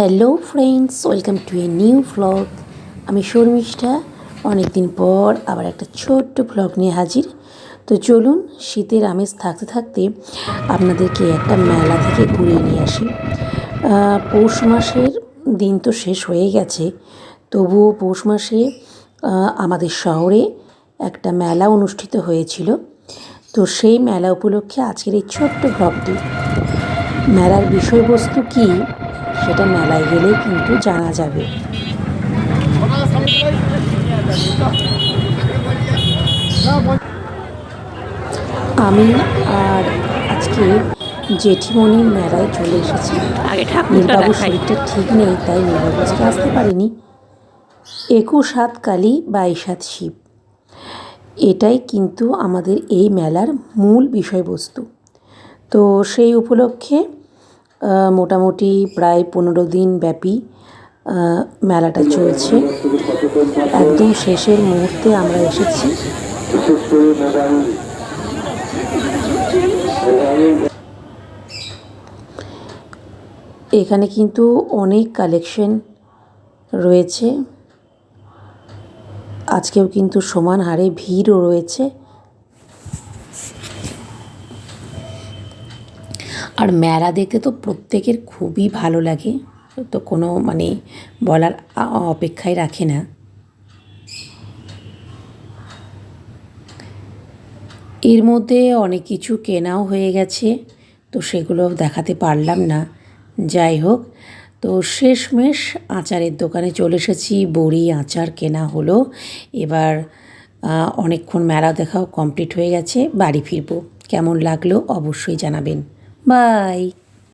Hello friends welcome to a new vlog আমি শর্মিষ্ঠা। অনেকদিন পর আবার একটা ছোট্ট ভ্লগ নিয়ে হাজির। তো চলুন, শীতের আমেজ থাকতে থাকতে আপনাদেরকে একটা মেলা থেকে ঘুরিয়ে নিয়ে আসি। পৌষ মাসের দিন তো শেষ হয়ে গেছে। তবুও পৌষ মাসে আমাদের শহরে একটা মেলা অনুষ্ঠিত হয়েছিল। তো সেই মেলা উপলক্ষে আজকের এই ছোট্ট ভ্লগটি মেলার বিষয়বস্তু কি? সেটা মেলায় গেলেই কিন্তু জানা যাবে। আমি আর আজকে জেঠিমণির মেলায় চলে এসেছি। নীলবাবুর শরীরটা ঠিক নেই তাই নীলবাবু আজকে আসতে পারিনি। একুশ হাত কালী বাইশ হাত শিব। এটাই কিন্তু আমাদের এই মেলার মূল বিষয়বস্তু। তো সেই উপলক্ষে মোটামুটি প্রায় পনেরো দিন ব্যাপী মেলাটা চলছে। একদম শেষের মুহূর্তে আমরা এসেছি। এখানে কিন্তু অনেক কালেকশন রয়েছে। আজকেও কিন্তু সমান হারে ভিড়ও রয়েছে। আর মেলা দেখতে তো প্রত্যেকের খুবই ভালো লাগে। তো কোনো মানে বলার অপেক্ষায় রাখে না। এর মধ্যে অনেক কিছু কেনাও হয়ে গেছে, তো সেগুলো দেখাতে পারলাম না। যাই হোক, তো শেষমেশ আচারের দোকানে চলে এসেছি, বড়ি, আচার কেনা হলো। এবার অনেকক্ষণ মেলা দেখাও কমপ্লিট হয়ে গেছে, বাড়ি ফিরবো। কেমন লাগল অবশ্যই জানাবেন। Bye.